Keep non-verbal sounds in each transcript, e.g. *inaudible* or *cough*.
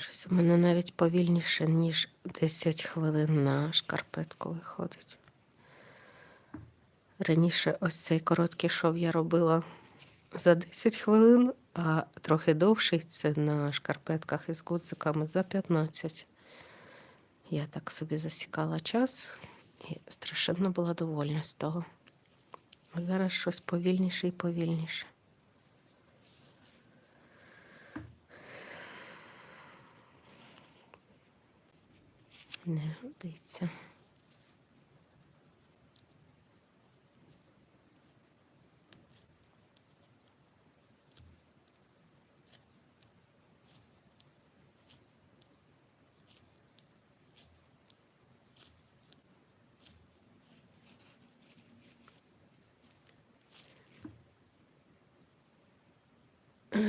Щось у мене навіть повільніше, ніж 10 хвилин на шкарпетку виходить. Раніше ось цей короткий шов я робила за 10 хвилин, а трохи довший це на шкарпетках із гудзиками за 15. Я так собі засікала час і страшенно була довольна з того. А зараз щось повільніше і повільніше. Не годиться.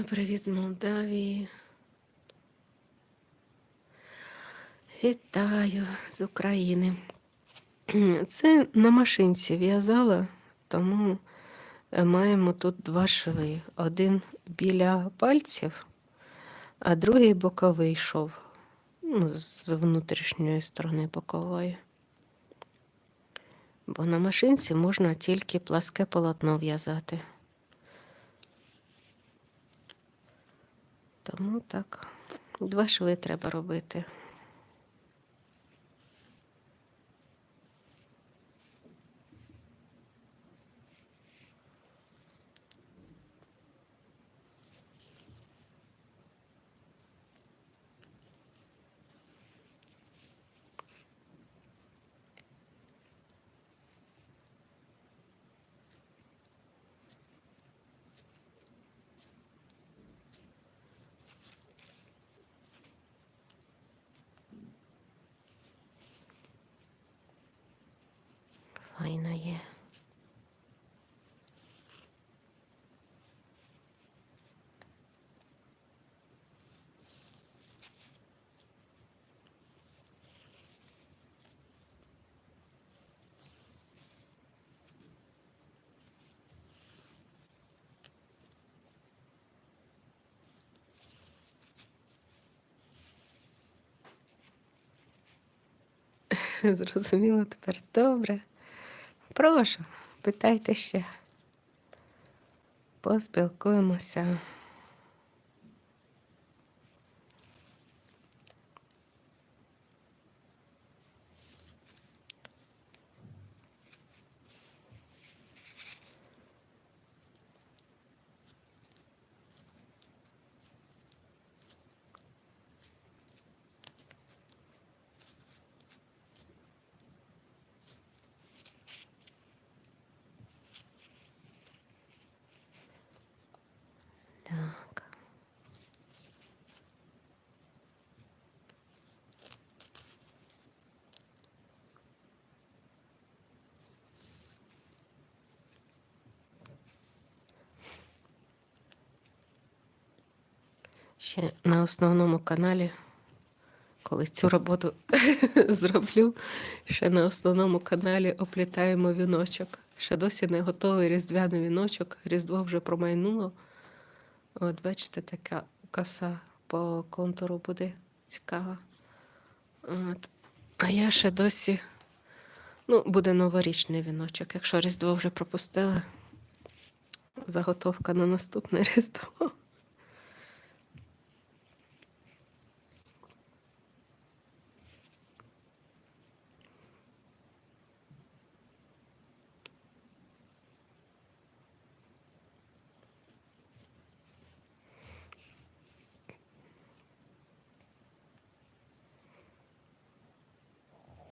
Привіт з Молдавії. Вітаю з України. Це на машинці в'язала, тому е, маємо тут два шви. Один біля пальців, а другий боковий шов. Ну, з внутрішньої сторони бокової. Бо на машинці можна тільки пласке полотно в'язати. Тому так, два шви треба робити. Файна. *laughs* Зрозуміло тепер добре. Прошу, питайте ще. Поспілкуємося. Ще на основному каналі, коли цю роботу *laughs* зроблю, ще на основному каналі оплітаємо віночок. Ще досі не готовий різдвяний віночок. Різдво вже промайнуло. От, бачите, така коса по контуру буде цікава. От. А я ще досі. Ну, буде новорічний віночок. Якщо Різдво вже пропустила, заготовка на наступне *laughs* Різдво.